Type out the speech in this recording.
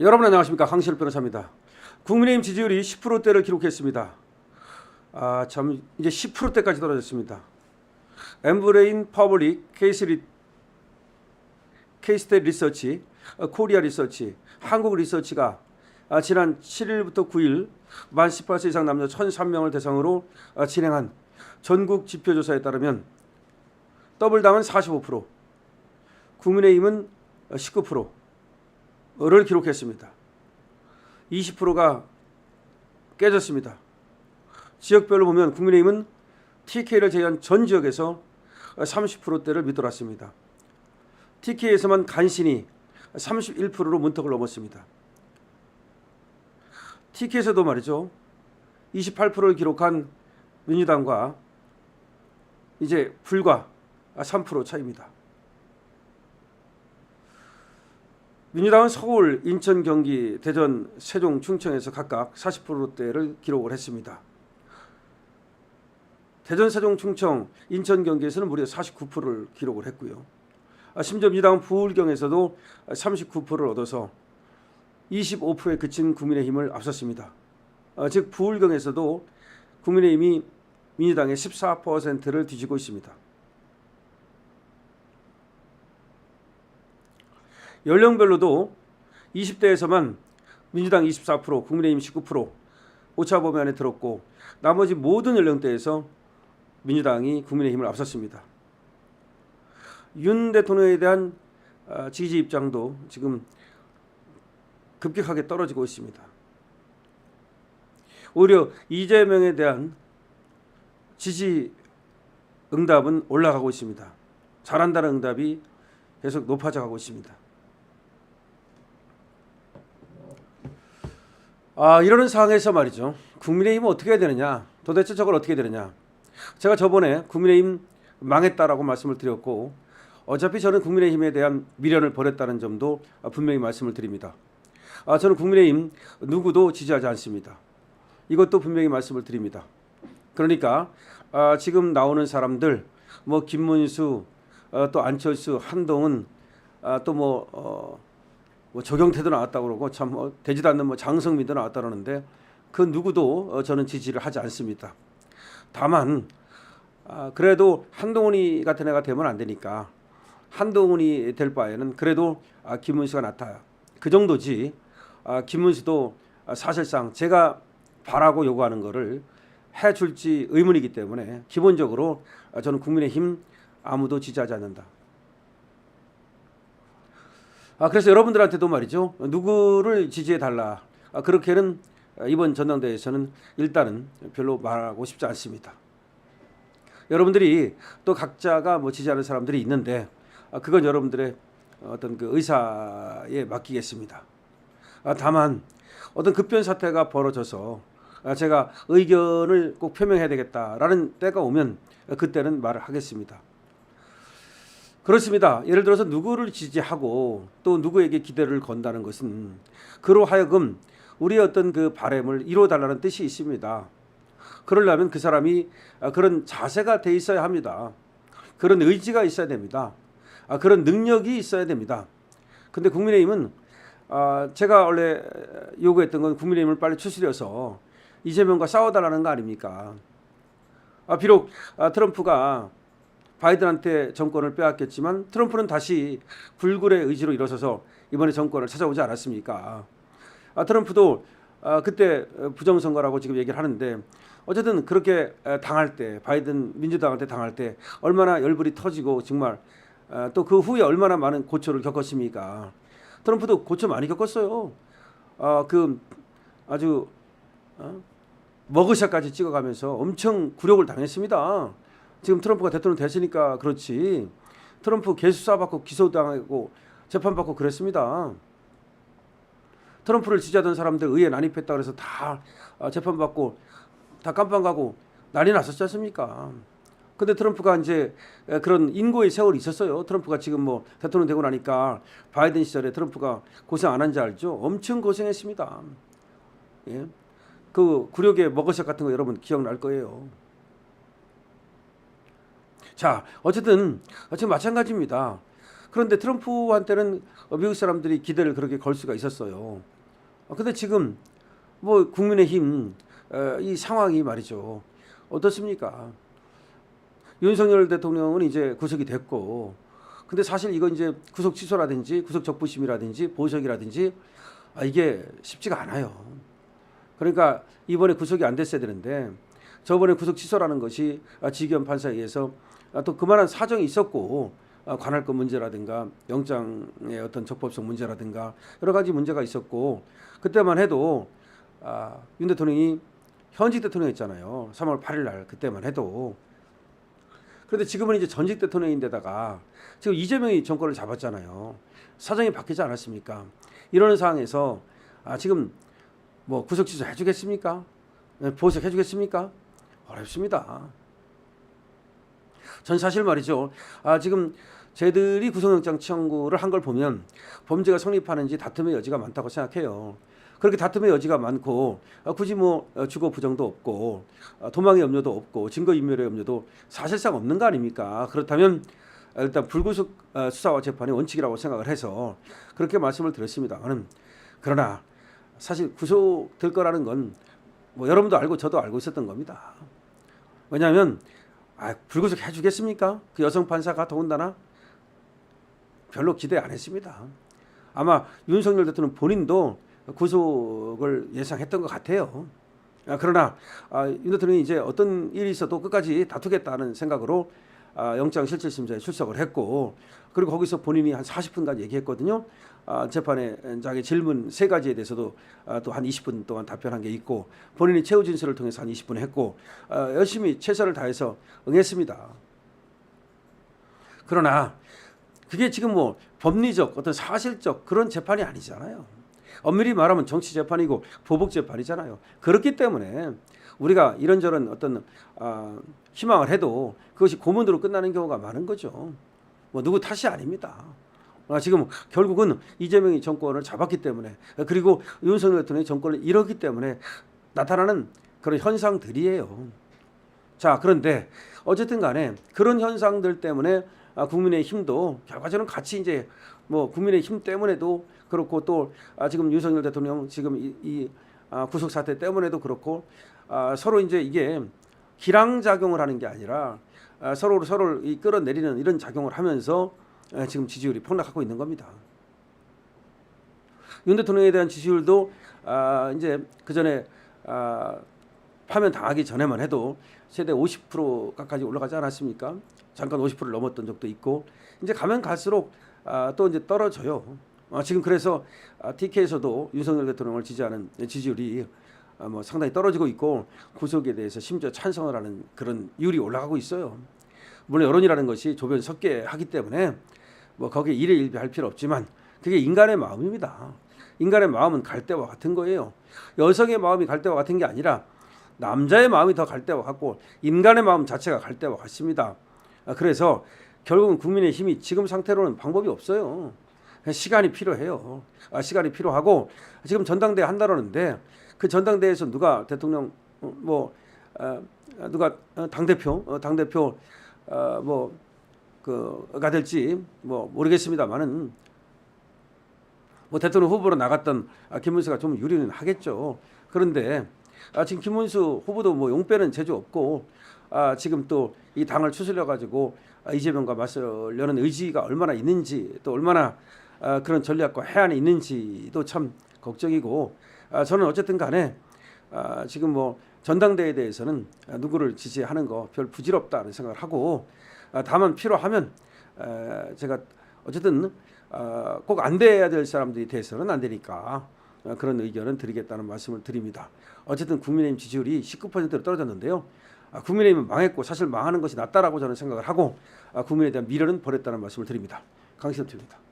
여러분 안녕하십니까 강실 변호사입니다. 국민의힘 지지율이 10%대를 기록했습니다. 아 참 이제 10%대까지 떨어졌습니다. 엠브레인 퍼블릭 케이스 케이스테 리서치, 어, 코리아 리서치, 한국 리서치가 아, 지난 7일부터 9일 만 18세 이상 남녀 1,003명을 대상으로 아, 진행한 전국 지표 조사에 따르면 더블당은 45%, 국민의힘은 19% 를 기록했습니다. 20%가 깨졌습니다. 지역별로 보면 국민의힘은 TK를 제외한 전 지역에서 30%대를 밑돌았습니다. TK에서만 간신히 31%로 문턱을 넘었습니다. TK에서도 말이죠. 28%를 기록한 민주당과 이제 불과 3% 차이입니다. 민주당은 서울, 인천, 경기, 대전, 세종, 충청에서 각각 40%대를 기록을 했습니다. 대전, 세종, 충청, 인천, 경기에서는 무려 49%를 기록을 했고요. 아, 심지어 민주당은 부울경에서도 39%를 얻어서 25%에 그친 국민의힘을 앞섰습니다. 아, 즉 부울경에서도 국민의힘이 민주당의 14%를 뒤지고 있습니다. 연령별로도 20대에서만 민주당 24%, 국민의힘 19% 오차 범위 안에 들었고 나머지 모든 연령대에서 민주당이 국민의힘을 앞섰습니다. 윤 대통령에 대한 아, 지지 입장도 지금 급격하게 떨어지고 있습니다. 오히려 이재명에 대한 지지 응답은 올라가고 있습니다. 잘한다는 응답이 계속 높아져 가고 있습니다. 아, 이러는 상황에서 말이죠. 국민의힘은 어떻게 해야 되느냐? 도대체 저걸 어떻게 해야 되느냐? 제가 저번에 국민의힘 망했다라고 말씀을 드렸고 어차피 저는 국민의힘에 대한 미련을 버렸다는 점도 분명히 말씀을 드립니다. 아, 저는 국민의힘 누구도 지지하지 않습니다. 이것도 분명히 말씀을 드립니다. 그러니까 아, 지금 나오는 사람들 뭐 김문수 어, 또 안철수 한동훈 아, 또뭐 어, 뭐 조경태도 나왔다 그러고 참 뭐, 되지도 않는 뭐 장성민도 나왔다 그러는데 그 누구도 어, 저는 지지를 하지 않습니다. 다만 아, 그래도 한동훈이 같은 애가 되면 안 되니까 한동훈이 될 바에는 그래도 아, 김문수가 나타야 그 정도지 아, 김문수도 아, 사실상 제가 바라고 요구하는 거를 해줄지 의문이기 때문에 기본적으로 아, 저는 국민의힘 아무도 지지하지 않는다. 아, 그래서 여러분들한테도 말이죠. 누구를 지지해 달라. 아, 그렇게는 이번 전당대회에서는 일단은 별로 말하고 싶지 않습니다. 여러분들이 또 각자가 뭐 지지하는 사람들이 있는데 아, 그건 여러분들의 어떤 그 의사에 맡기겠습니다. 아, 다만 어떤 급변 사태가 벌어져서 아, 제가 의견을 꼭 표명해야 되겠다라는 때가 오면 그때는 말을 하겠습니다. 그렇습니다. 예를 들어서 누구를 지지하고 또 누구에게 기대를 건다는 것은 그로 하여금 우리의 어떤 그 바램을 이루어 달라는 뜻이 있습니다. 그러려면 그 사람이 그런 자세가 돼 있어야 합니다. 그런 의지가 있어야 됩니다. 아, 그런 능력이 있어야 됩니다. 근데 국민의힘은 아, 제가 원래 요구했던 건 국민의힘을 빨리 추스려서 이재명과 싸워달라는 거 아닙니까? 아, 비록 아, 트럼프가 바이든한테 정권을 빼앗겼지만 트럼프는 다시 불굴의 의지로 일어서서 이번에 정권을 찾아오지 않았습니까? 아, 트럼프도 아, 그때 부정선거라고 지금 얘기를 하는데 어쨌든 그렇게 당할 때 바이든 민주당한테 당할 때 얼마나 열불이 터지고 정말 아, 또그 후에 얼마나 많은 고초를 겪었습니까? 트럼프도 고초 많이 겪었어요. 아, 그 아주 어? 머그샷까지 찍어가면서 엄청 굴욕을 당했습니다. 지금 트럼프가 대통령 됐으니까 그렇지. 트럼프 개수사 받고 기소당하고 재판 받고 그랬습니다. 트럼프를 지지하던 사람들 의회 난입했다 그래서 다 아, 재판 받고 다 깜빵 가고 난리 났었지 않습니까? 근데 트럼프가 이제 그런 인고의 세월이 있었어요. 트럼프가 지금 뭐 대통령 되고 나니까 바이든 시절에 트럼프가 고생 안 한지 알죠? 엄청 고생했습니다. 예. 그 굴욕의 머거샷 같은 거 여러분 기억날 거예요. 자, 어쨌든 지금 마찬가지입니다. 그런데 트럼프한테는 미국 사람들이 기대를 그렇게 걸 수가 있었어요. 어, 근데 지금 뭐 국민의힘 어, 이 상황이 말이죠. 어떻습니까? 윤석열 대통령은 이제 구속이 됐고, 근데 사실 이건 이제 구속 취소라든지 구속 적부심이라든지 보석이라든지 아, 이게 쉽지가 않아요. 그러니까 이번에 구속이 안 됐어야 되는데 저번에 구속 취소라는 것이 아, 지기현 판사에 의해서 아, 또 그만한 사정이 있었고 아, 관할권 문제라든가 영장의 어떤 적법성 문제라든가 여러 가지 문제가 있었고 그때만 해도 아, 윤 대통령이 현직 대통령이었잖아요. 3월 8일 날 그때만 해도 그런데 지금은 이제 전직 대통령인데다가 지금 이재명이 정권을 잡았잖아요. 사정이 바뀌지 않았습니까? 이런 상황에서 아, 지금 뭐 구속 취소 해주겠습니까? 네, 보석 해주겠습니까? 어렵습니다. 전 사실 말이죠. 아, 지금 쟤들이 구속영장 청구를 한 걸 보면 범죄가 성립하는지 다툼의 여지가 많다고 생각해요. 그렇게 다툼의 여지가 많고 아, 굳이 뭐 어, 주거 부정도 없고 아, 도망의 염려도 없고 증거 인멸의 염려도 사실상 없는 거 아닙니까? 그렇다면 아, 일단 불구속 어, 수사와 재판의 원칙이라고 생각을 해서 그렇게 말씀을 드렸습니다만은 그러나 사실 구속될 거라는 건 뭐 여러분도 알고 저도 알고 있었던 겁니다. 왜냐하면 아, 불구속 해주겠습니까? 그 여성 판사가 더군다나 별로 기대 안 했습니다. 아마 윤석열 대통령 본인도 구속을 예상했던 것 같아요. 아, 그러나 아, 윤 대통령이 이제 어떤 일이 있어도 끝까지 다투겠다는 생각으로 아, 영장 실질 심사에 출석을 했고 그리고 거기서 본인이 한 40분간 얘기했거든요. 아, 재판장의 질문 세 가지에 대해서도 아, 또한 20분 동안 답변한 게 있고 본인이 최후 진술을 통해서 한 20분 했고 아, 열심히 최선을 다해서 응했습니다. 그러나 그게 지금 뭐 법리적 어떤 사실적 그런 재판이 아니잖아요. 엄밀히 말하면 정치 재판이고 보복 재판이잖아요. 그렇기 때문에 우리가 이런저런 어떤 아, 희망을 해도 그것이 고문으로 끝나는 경우가 많은 거죠. 뭐 누구 탓이 아닙니다. 아, 지금 결국은 이재명이 정권을 잡았기 때문에 그리고 윤석열 대통령이 정권을 잃었기 때문에 나타나는 그런 현상들이에요. 자 그런데 어쨌든 간에 그런 현상들 때문에 아, 국민의 힘도 결과적으로 같이 이제 뭐 국민의 힘 때문에도 그렇고 또 아, 지금 윤석열 대통령 지금 이, 이 아, 구속 사태 때문에도 그렇고 아, 서로 이제 이게 기랑 작용을 하는 게 아니라 아, 서로 서로를 이 끌어내리는 이런 작용을 하면서 아, 지금 지지율이 폭락하고 있는 겁니다. 윤 대통령에 대한 지지율도 아, 이제 그 전에 아, 파면 당하기 전에만 해도 최대 50%까지 올라가지 않았습니까? 잠깐 50%를 넘었던 적도 있고 이제 가면 갈수록 아, 또 이제 떨어져요. 아, 지금 그래서 아, TK에서도 윤석열 대통령을 지지하는 지지율이 아, 뭐 상당히 떨어지고 있고 구속에 대해서 심지어 찬성을 하는 그런 율이 올라가고 있어요. 물론 여론이라는 것이 조변 섞게 하기 때문에 뭐 거기에 일희일비할 필요 없지만 그게 인간의 마음입니다. 인간의 마음은 갈대와 같은 거예요. 여성의 마음이 갈대와 같은 게 아니라 남자의 마음이 더 갈대와 같고 인간의 마음 자체가 갈대와 같습니다. 아, 그래서 결국은 국민의 힘이 지금 상태로는 방법이 없어요. 시간이 필요해요. 아, 시간이 필요하고 지금 전당대회 한다는데 그 전당대회에서 누가 대통령 어, 뭐 어, 누가 당 대표 당 대표 뭐 그가 될지 뭐 모르겠습니다만은 뭐 대통령 후보로 나갔던 아, 김문수가 좀 유리는 하겠죠. 그런데 아, 지금 김문수 후보도 뭐 용빼는 재주 없고 아, 지금 또 이 당을 추슬려 가지고 아, 이재명과 맞서려는 의지가 얼마나 있는지 또 얼마나 아, 그런 전략과 해안이 있는지도 참 걱정이고 아, 저는 어쨌든 간에 아, 지금 뭐 전당대회에 대해서는 아, 누구를 지지하는 거 별 부질없다는 생각을 하고 아, 다만 필요하면 아, 제가 어쨌든 아, 꼭안 돼야 될 사람들이 돼서는 안 되니까 아, 그런 의견은 드리겠다는 말씀을 드립니다. 어쨌든 국민의힘 지지율이 19%로 떨어졌는데요. 아, 국민의힘은 망했고 사실 망하는 것이 낫다라고 저는 생각을 하고 아, 국민에 대한 미련은 버렸다는 말씀을 드립니다. 강신업 TV입니다.